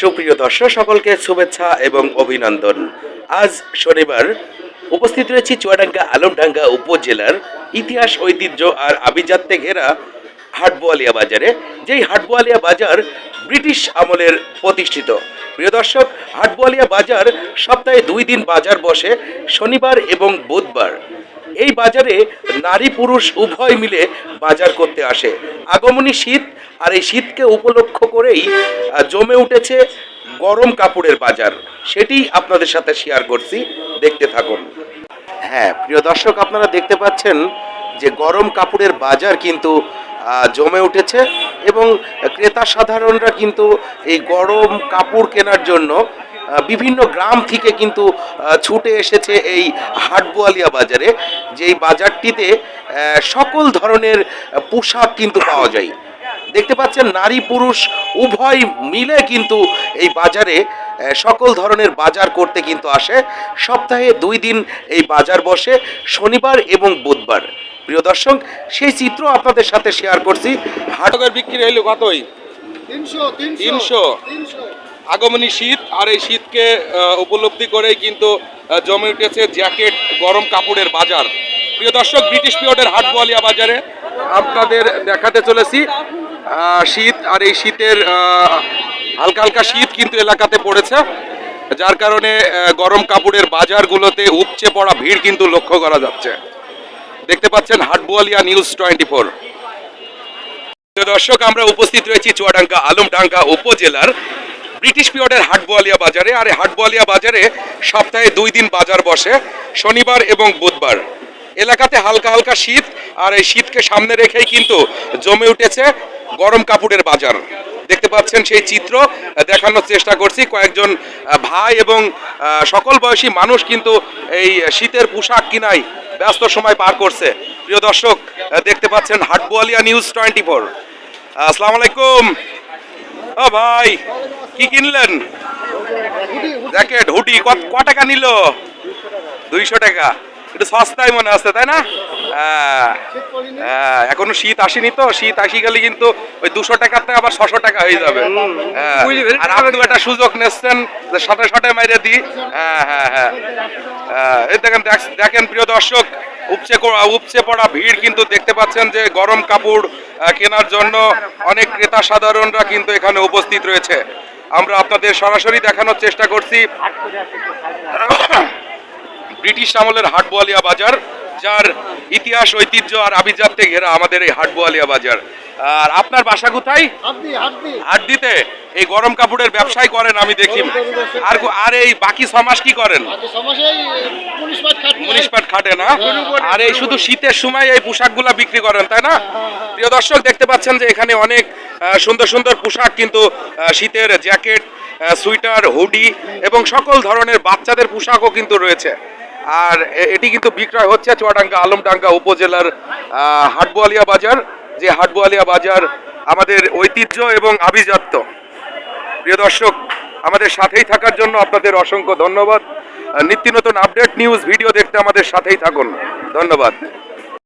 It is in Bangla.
সুপ্রিয় দর্শক, সকলকে শুভেচ্ছা এবং অভিনন্দন। আজ শনিবার উপস্থিত রয়েছি চুয়াডাঙ্গা, আলমডাঙ্গা উপজেলার ইতিহাস, ঐতিহ্য আর আভিজাত্যে ঘেরা হাটবোয়ালিয়া বাজারে, যেই হাটবোয়ালিয়া বাজার ব্রিটিশ আমলের প্রতিষ্ঠিত। প্রিয় দর্শক, হাটবোয়ালিয়া বাজার সপ্তাহে দুই দিন বাজার বসে, শনিবার এবং বুধবার। এই বাজারে নারী পুরুষ উভয় মিলে বাজার করতে আসে। আগমনী শীত আর এই শীতকে উপলক্ষ করেই জমে উঠেছে গরম কাপড়ের বাজার। সেটি আপনাদের সাথে শেয়ার করছি। দেখতে থাকুন। হ্যাঁ প্রিয় দর্শক, আপনারা দেখতে পাচ্ছেন যে গরম কাপড়ের বাজার কিন্তু জমে উঠেছে এবং ক্রেতা সাধারণরা কিন্তু এই গরম কাপড় কেনার জন্য বিভিন্ন গ্রাম থেকে কিন্তু ছুটে এসেছে এই হাটবোয়ালিয়া বাজারে যেই বাজারটিতে সকল ধরনের পোশাক কিন্তু পাওয়া যায়। দেখতে পাচ্ছেন নারী পুরুষ উভয় মিলে কিন্তু এই বাজারে সকল ধরনের বাজার করতে কিন্তু আসে। সপ্তাহে দুই দিন এই বাজার বসে শনিবার এবং বুধবার। প্রিয় দর্শক সেই চিত্র আপনাদের সাথে শেয়ার করছি। হাট টাকার বিক্রি হইল কতই? তিনশো। তিনশো। আগমনী শীত, আর এই শীতকে উপলব্ধি করেই কিন্তু জমে উঠেছে জ্যাকেট, গরম কাপড়ের বাজার। প্রিয় দর্শক, ব্রিটিশ পিরিয়ডের হাট বোয়ালিয়া বাজারে আপনাদের দেখাতে চলেছি শীত, আর এই শীতের হালকা হালকা শীত কিন্তু এলাকাতে পড়েছে, যার কারণে গরম কাপড়ের বাজারগুলোতে উপচে পড়া ভিড় কিন্তু লক্ষ্য করা যাচ্ছে। দেখতে পাচ্ছেন হাটবোয়ালিয়া নিউজ টোয়েন্টি ফোর দর্শক, আমরা উপস্থিত রয়েছি চুয়াডাঙ্গা, আলমডাঙ্গা উপজেলার ব্রিটিশ পিরিয়ডের হাটবোয়ালিয়া বাজারে, আর এই হাটবোয়ালিয়া বাজারে সপ্তাহে দুই দিন বাজার বসে, শনিবার এবং বুধবার। এলাকাতে হালকা হালকা শীত, আর এই শীতকে সামনে রেখেই কিন্তু জমে উঠেছে গরম কাপড়ের বাজার। দেখতে পাচ্ছেন সেই চিত্র, দেখানোর চেষ্টা করছি। কয়েকজন ভাই এবং সকল বয়সী মানুষ কিন্তু এই শীতের পোশাক কিনাই ব্যস্ত সময় পার করছে। প্রিয় দর্শক দেখতে পাচ্ছেন হাটবোয়ালিয়া নিউজ টোয়েন্টি ফোর। আসসালামু আলাইকুম। ও ভাই কি কিনলেন? জ্যাকেট হুডি ক টাকা নিল? দুইশো টাকা। একটু সস্তায় মনে হচ্ছে তাই না? হ্যাঁ হ্যাঁ এখনও শীত আসেনি তো শীত আসি গেলে কিন্তু ওই দুশো টাকার থেকে আবার ছশো টাকা হয়ে যাবে। হ্যাঁ। আর আপনি একটা সুযোগ নিচ্ছেন যে শটে শটে মাইরে দিই হ্যাঁ হ্যাঁ হ্যাঁ। এই দেখেন দেখেন প্রিয় দর্শক উপচে উপচে পড়া ভিড় কিন্তু দেখতে পাচ্ছেন যে গরম কাপড় কেনার জন্য অনেক ক্রেতা সাধারণরা কিন্তু এখানে উপস্থিত রয়েছে। আমরা আপনাদের সরাসরি দেখানোর চেষ্টা করছি। ব্রিটিশ আমলের হাটবোয়ালিয়া বাজার যার ইতিহাস ঐতিহ্য আর আভিজাত্যে ঘেরা আমাদের এই হাটবোয়ালিয়া বাজার। আর আপনার বাসা কোথায়? হাড্ডি হাড্ডি। হাট দিতে এই গরম কাপড়ের ব্যবসায় করেন আমি দেখি। আর আর এই বাকি মাস কি করেন? পাট খাট না? আর এই শুধু শীতের সময় এই পোশাকগুলা বিক্রি করেন তাই না? প্রিয় দর্শক দেখতে পাচ্ছেন যে এখানে অনেক সুন্দর সুন্দর পোশাক কিন্তু শীতের জ্যাকেট সুইটার হুডি এবং সকল ধরনের বাচ্চাদের পোশাকও কিন্তু রয়েছে। আর এটি কিন্তু বিক্রয় হচ্ছে চুয়াডাঙ্গা, আলমডাঙ্গা উপজেলার হাটবোয়ালিয়া বাজার, যে হাটবোয়ালিয়া বাজার আমাদের ঐতিহ্য এবং আভিজাত্য। প্রিয় দর্শক, আমাদের সাথেই থাকার জন্য আপনাদের অসংখ্য ধন্যবাদ। নিত্য নতুন আপডেট নিউজ ভিডিও দেখতে আমাদের সাথেই থাকুন। ধন্যবাদ।